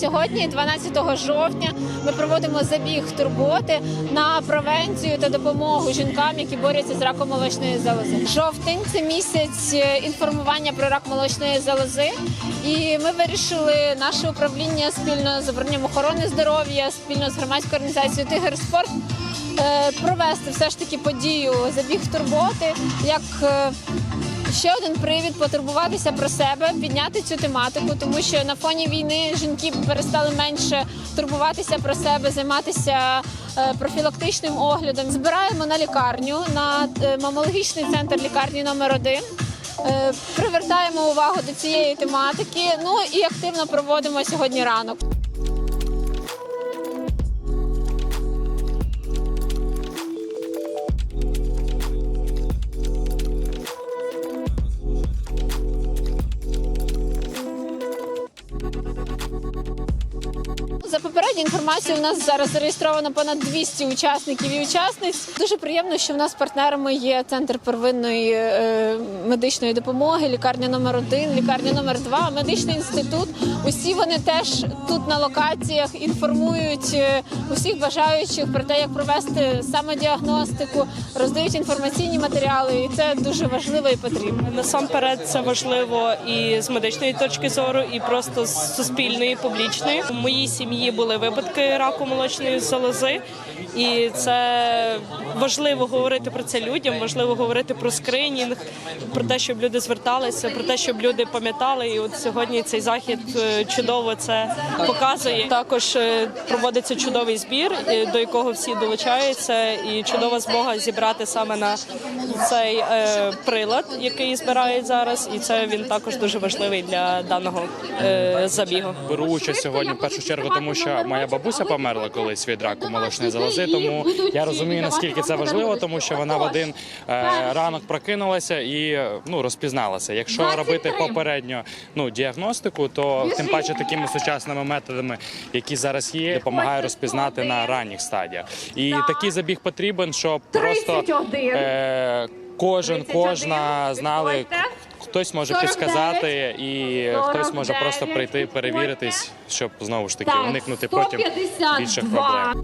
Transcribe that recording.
Сьогодні, 12 жовтня, ми проводимо забіг турботи на превенцію та допомогу жінкам, які борються з раком молочної залози. Жовтень це місяць е, інформування про рак молочної залози. І ми вирішили наше управління спільно з управлінням охорони здоров'я, спільно з громадською організацією Тигр Спорт е, провести все ж таки подію забіг турботи як. Ще один привід потурбуватися про себе, підняти цю тематику, тому що на фоні війни жінки перестали менше турбуватися про себе, займатися е, профілактичним оглядом. Збираємо на лікарню на е, мамологічний центр лікарні номер 1 Е, Привертаємо увагу до цієї тематики. Ну і активно проводимо сьогодні ранок. За попередньою інформацією, у нас зараз зареєстровано понад 200 учасників і учасниць. Дуже приємно, що в нас партнерами є центр первинної е, медичної допомоги, лікарня номер 1 лікарня номер 2 медичний інститут. Усі вони теж тут на локаціях інформують е, усіх бажаючих про те, як провести самодіагностику, роздають інформаційні матеріали, і це дуже важливо і потрібно. Насамперед це важливо і з медичної точки зору, і просто з суспільної, публічної. У моїй сім'ї були випадки раку молочної залози, і це важливо говорити про це людям. Важливо говорити про скринінг, про те, щоб люди зверталися, про те, щоб люди пам'ятали. І от сьогодні цей захід е, чудово це показує. Також е, проводиться чудовий збір, е, до якого всі долучаються, і чудова змога зібрати саме на цей прилад, який збирають зараз, і це він також дуже важливий для даного забігу. Беру участь сьогодні в першу чергу, тому що моя бабуся померла колись від раку молочної залози. Тому я розумію наскільки це важливо, тому що вона в один е, ранок прокинулася і ну розпізналася. Якщо робити попередньо ну діагностику, то тим паче такими сучасними методами, які зараз є, допомагає розпізнати на ранніх стадіях. І такий забіг потрібен, щоб просто е, кожен, кожна знали хтось може підсказати, і хтось може просто прийти перевіритись, щоб знову ж таки уникнути потім більших проблем.